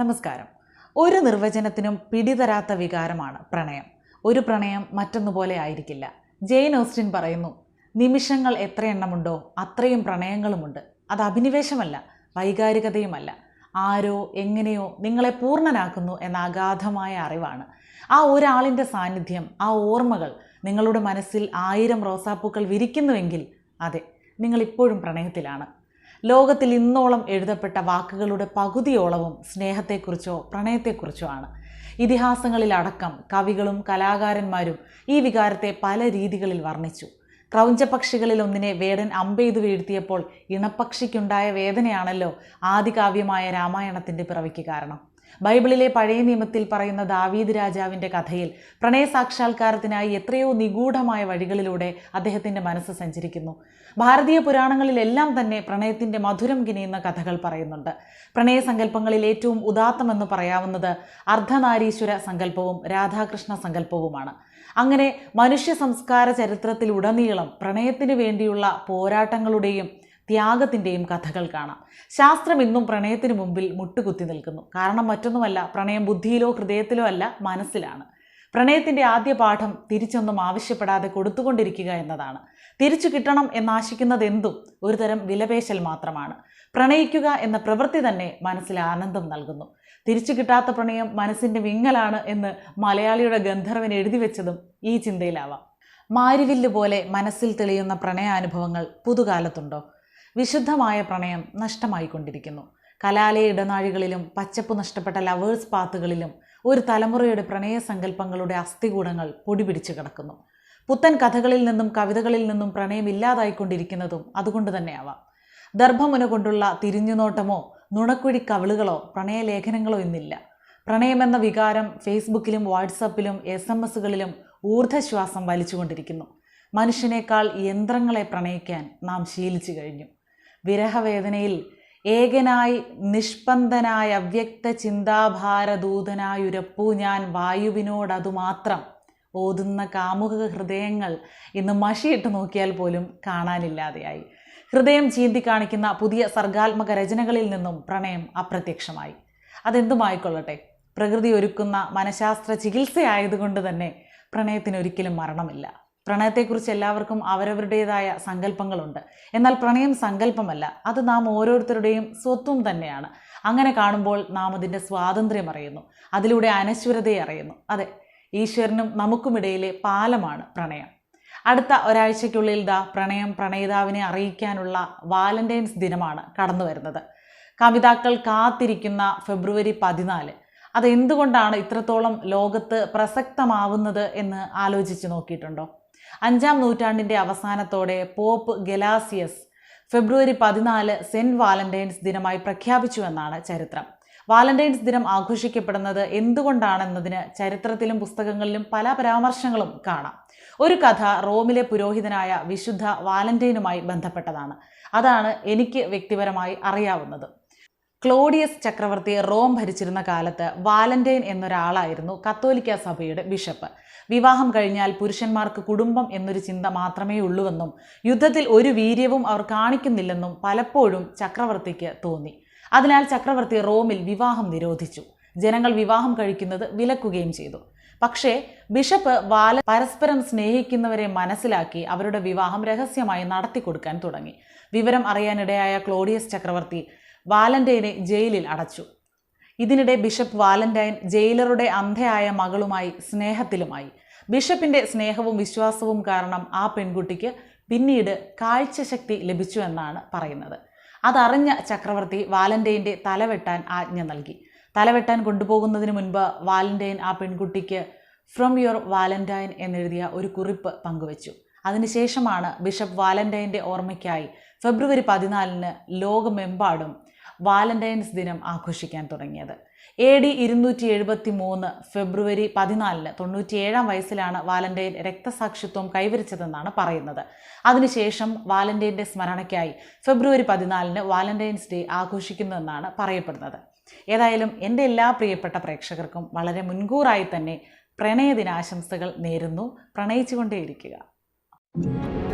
നമസ്കാരം. ഒരു നിർവചനത്തിനും പിടിതരാത്ത വികാരമാണ് പ്രണയം. ഒരു പ്രണയം മറ്റൊന്നുപോലെ ആയിരിക്കില്ല. ജെയിൻ ഓസ്റ്റിൻ പറയുന്നു നിമിഷങ്ങൾ എത്ര എണ്ണമുണ്ടോ അത്രയും പ്രണയങ്ങളുമുണ്ട്. അത് അഭിനിവേശമല്ല വൈകാരികതയുമല്ല. ആരോ എങ്ങനെയോ നിങ്ങളെ പൂർണനാക്കുന്നു എന്ന അഗാധമായ അറിവാണ്. ആ ഒരാളിന്റെ സാന്നിധ്യം ആ ഓർമ്മകൾ നിങ്ങളുടെ മനസ്സിൽ ആയിരം റോസാപ്പൂക്കൾ വിരിക്കുന്നുവെങ്കിൽ അതെ നിങ്ങൾ ഇപ്പോഴും പ്രണയത്തിലാണ്. ലോകത്തിൽ ഇന്നോളം എഴുതപ്പെട്ട വാക്കുകളുടെ പകുതിയോളവും സ്നേഹത്തെക്കുറിച്ചോ പ്രണയത്തെക്കുറിച്ചോ ആണ്. ഇതിഹാസങ്ങളിലടക്കം കവികളും കലാകാരന്മാരും ഈ വികാരത്തെ പല രീതികളിൽ വർണിച്ചു. ക്രൗഞ്ചപക്ഷികളിൽ ഒന്നിനെ വേടൻ അമ്പെയ്തു വീഴ്ത്തിയപ്പോൾ ഇണപ്പക്ഷിക്കുണ്ടായ വേദനയാണല്ലോ ആദികാവ്യമായ രാമായണത്തിന്റെ പിറവിക്ക് കാരണം. ബൈബിളിലെ പഴയ നിയമത്തിൽ പറയുന്ന ദാവീദ് രാജാവിന്റെ കഥയിൽ പ്രണയ സാക്ഷാത്കാരത്തിനായി എത്രയോ നിഗൂഢമായ വഴികളിലൂടെ അദ്ദേഹത്തിന്റെ മനസ്സ് സഞ്ചരിക്കുന്നു. ഭാരതീയ പുരാണങ്ങളിലെല്ലാം തന്നെ പ്രണയത്തിന്റെ മധുരം കിനിയുന്ന കഥകൾ പറയുന്നുണ്ട്. പ്രണയസങ്കല്പങ്ങളിൽ ഏറ്റവും ഉദാത്തമെന്ന് പറയാവുന്നത് അർദ്ധനാരീശ്വര സങ്കല്പവും രാധാകൃഷ്ണ സങ്കല്പവുമാണ്. അങ്ങനെ മനുഷ്യ സംസ്കാര ചരിത്രത്തിലുടനീളം പ്രണയത്തിന് വേണ്ടിയുള്ള പോരാട്ടങ്ങളുടെയും ത്യാഗത്തിന്റെയും കഥകൾ കാണാം. ശാസ്ത്രം ഇന്നും പ്രണയത്തിന് മുമ്പിൽ മുട്ടുകുത്തി നിൽക്കുന്നു. കാരണം മറ്റൊന്നുമല്ല പ്രണയം ബുദ്ധിയിലോ ഹൃദയത്തിലോ അല്ല മനസ്സിലാണ്. പ്രണയത്തിന്റെ ആദ്യ പാഠം തിരിച്ചൊന്നും ആവശ്യപ്പെടാതെ കൊടുത്തുകൊണ്ടിരിക്കുക എന്നതാണ്. തിരിച്ചു കിട്ടണം എന്നാശിക്കുന്നത് എന്തും ഒരുതരം വിലപേശൽ മാത്രമാണ്. പ്രണയിക്കുക എന്ന പ്രവൃത്തി തന്നെ മനസ്സിൽ ആനന്ദം നൽകുന്നു. തിരിച്ചു കിട്ടാത്ത പ്രണയം മനസ്സിന്റെ വിങ്ങലാണ് എന്ന് മലയാളിയുടെ ഗന്ധർവൻ എഴുതി വെച്ചതും ഈ ചിന്തയിലാവാം. മാരിവില്ല് പോലെ മനസ്സിൽ തെളിയുന്ന പ്രണയാനുഭവങ്ങൾ പുതുകാലത്തുണ്ടോ? വിശുദ്ധമായ പ്രണയം നഷ്ടമായിക്കൊണ്ടിരിക്കുന്നു. കലാലയ ഇടനാഴികളിലും പച്ചപ്പ് നഷ്ടപ്പെട്ട ലവേഴ്സ് പാത്തുകളിലും ഒരു തലമുറയുടെ പ്രണയ സങ്കല്പങ്ങളുടെ അസ്ഥികൂടങ്ങൾ പൊടിപിടിച്ചു കിടക്കുന്നു. പുത്തൻ കഥകളിൽ നിന്നും കവിതകളിൽ നിന്നും പ്രണയം ഇല്ലാതായിക്കൊണ്ടിരിക്കുന്നതും അതുകൊണ്ട് തന്നെയാവാം. ദർഭമുന കൊണ്ടുള്ള തിരിഞ്ഞുനോട്ടമോ നുണക്കുഴി കവിളുകളോ പ്രണയലേഖനങ്ങളോ ഇന്നില്ല പ്രണയമെന്ന വികാരം ഫേസ്ബുക്കിലും വാട്സപ്പിലും എസ് എം എസുകളിലും ഊർദ്ധശ്വാസം വലിച്ചുകൊണ്ടിരിക്കുന്നു. മനുഷ്യനേക്കാൾ യന്ത്രങ്ങളെ പ്രണയിക്കാൻ നാം ശീലിച്ചു കഴിഞ്ഞു. വിരഹവേദനയിൽ ഏകനായി നിഷ്പന്ദനായ അവ്യക്ത ചിന്താഭാരദൂതനായുരപ്പൂ ഞാൻ വായുവിനോടതു മാത്രം ഓതുന്ന കാമുക ഹൃദയങ്ങൾ ഇന്ന് മഷിയിട്ട് നോക്കിയാൽ പോലും കാണാനില്ലാതെയായി. ഹൃദയം ചീന്തി കാണിക്കുന്ന പുതിയ സർഗാത്മക രചനകളിൽ നിന്നും പ്രണയം അപ്രത്യക്ഷമായി. അതെന്തുമായിക്കൊള്ളട്ടെ? പ്രകൃതി ഒരുക്കുന്ന മനഃശാസ്ത്ര ചികിത്സയായതുകൊണ്ട് തന്നെ പ്രണയത്തിന് ഒരിക്കലും മരണമില്ല. പ്രണയത്തെക്കുറിച്ച് എല്ലാവർക്കും അവരവരുടേതായ സങ്കല്പങ്ങളുണ്ട്. എന്നാൽ പ്രണയം സങ്കല്പമല്ല അത് നാം ഓരോരുത്തരുടെയും സ്വത്വം തന്നെയാണ്. അങ്ങനെ കാണുമ്പോൾ നാം അതിന്റെ സ്വാതന്ത്ര്യം അറിയുന്നു അതിലൂടെ അനശ്വരതയെ അറിയുന്നു. അതെ ഈശ്വരനും നമുക്കുമിടയിലെ പാലമാണ് പ്രണയം. അടുത്ത ഒരാഴ്ചയ്ക്കുള്ളിൽ ദാ പ്രണയം പ്രണയിതാവിനെ അറിയിക്കാനുള്ള വാലന്റൈൻസ് ദിനമാണ് കടന്നു വരുന്നത്. കവിതാക്കൾ കാത്തിരിക്കുന്ന ഫെബ്രുവരി പതിനാല്. അതെന്തുകൊണ്ടാണ് ഇത്രത്തോളം ലോകത്ത് പ്രസക്തമാവുന്നത് എന്ന് ആലോചിച്ച് നോക്കിയിട്ടുണ്ടോ? അഞ്ചാം നൂറ്റാണ്ടിന്റെ അവസാനത്തോടെ പോപ്പ് ഗലാസിയസ് ഫെബ്രുവരി പതിനാല് സെന്റ് വാലന്റൈൻസ് ദിനമായി പ്രഖ്യാപിച്ചുവെന്നാണ് ചരിത്രം. വാലന്റൈൻസ് ദിനം ആഘോഷിക്കപ്പെടുന്നത് എന്തുകൊണ്ടാണെന്നതിന് ചരിത്രത്തിലും പുസ്തകങ്ങളിലും പല പരാമർശങ്ങളും കാണാം. ഒരു കഥ റോമിലെ പുരോഹിതനായ വിശുദ്ധ വാലന്റൈനുമായി ബന്ധപ്പെട്ടതാണ്. അതാണ് എനിക്ക് വ്യക്തിപരമായി അറിയാവുന്നത്. ക്ലോഡിയസ് ചക്രവർത്തി റോം ഭരിച്ചിരുന്ന കാലത്ത് വാലന്റൈൻ എന്നൊരാളായിരുന്നു കത്തോലിക്ക സഭയുടെ ബിഷപ്പ്. വിവാഹം കഴിഞ്ഞാൽ പുരുഷന്മാർക്ക് കുടുംബം എന്നൊരു ചിന്ത മാത്രമേ ഉള്ളൂവെന്നും യുദ്ധത്തിൽ ഒരു വീര്യവും അവർ കാണിക്കുന്നില്ലെന്നും പലപ്പോഴും ചക്രവർത്തിക്ക് തോന്നി. അതിനാൽ ചക്രവർത്തി റോമിൽ വിവാഹം നിരോധിച്ചു. ജനങ്ങൾ വിവാഹം കഴിക്കുന്നത് വിലക്കുകയും ചെയ്തു. പക്ഷേ ബിഷപ്പ് വാല പരസ്പരം സ്നേഹിക്കുന്നവരെ മനസ്സിലാക്കി അവരുടെ വിവാഹം രഹസ്യമായി നടത്തിക്കൊടുക്കാൻ തുടങ്ങി. വിവരം അറിയാനിടയായ ക്ലോഡിയസ് ചക്രവർത്തി വാലന്റൈനെ ജയിലിൽ അടച്ചു. ഇതിനിടെ ബിഷപ്പ് വാലന്റൈൻ ജയിലറുടെ അന്ധയായ മകളുമായി സ്നേഹത്തിലുമായി. ബിഷപ്പിന്റെ സ്നേഹവും വിശ്വാസവും കാരണം ആ പെൺകുട്ടിക്ക് പിന്നീട് കാഴ്ചശക്തി ലഭിച്ചു എന്നാണ് പറയുന്നത്. അതറിഞ്ഞ ചക്രവർത്തി വാലന്റൈന്റെ തലവെട്ടാൻ ആജ്ഞ നൽകി. തലവെട്ടാൻ കൊണ്ടുപോകുന്നതിന് മുൻപ് വാലന്റൈൻ ആ പെൺകുട്ടിക്ക് ഫ്രം യുവർ വാലന്റൈൻ എന്നെഴുതിയ ഒരു കുറിപ്പ് പങ്കുവച്ചു. അതിനുശേഷമാണ് ബിഷപ്പ് വാലന്റൈന്റെ ഓർമ്മയ്ക്കായി ഫെബ്രുവരി പതിനാലിന് ലോകമെമ്പാടും വാലന്റൈൻസ് ദിനം ആഘോഷിക്കാൻ തുടങ്ങിയത്. എ ഡി ഇരുന്നൂറ്റി എഴുപത്തി മൂന്ന് ഫെബ്രുവരി പതിനാലിന് തൊണ്ണൂറ്റിയേഴാം വയസ്സിലാണ് വാലന്റൈൻ രക്തസാക്ഷിത്വം കൈവരിച്ചതെന്നാണ് പറയുന്നത്. അതിനുശേഷം വാലന്റൈന്റെ സ്മരണയ്ക്കായി ഫെബ്രുവരി പതിനാലിന് വാലന്റൈൻസ് ഡേ ആഘോഷിക്കുന്നതെന്നാണ് പറയപ്പെടുന്നത്. ഏതായാലും എന്റെ എല്ലാ പ്രിയപ്പെട്ട പ്രേക്ഷകർക്കും വളരെ മുൻകൂറായി തന്നെ പ്രണയദിനാശംസകൾ നേരുന്നു. പ്രണയിച്ചുകൊണ്ടേയിരിക്കുക. Thank you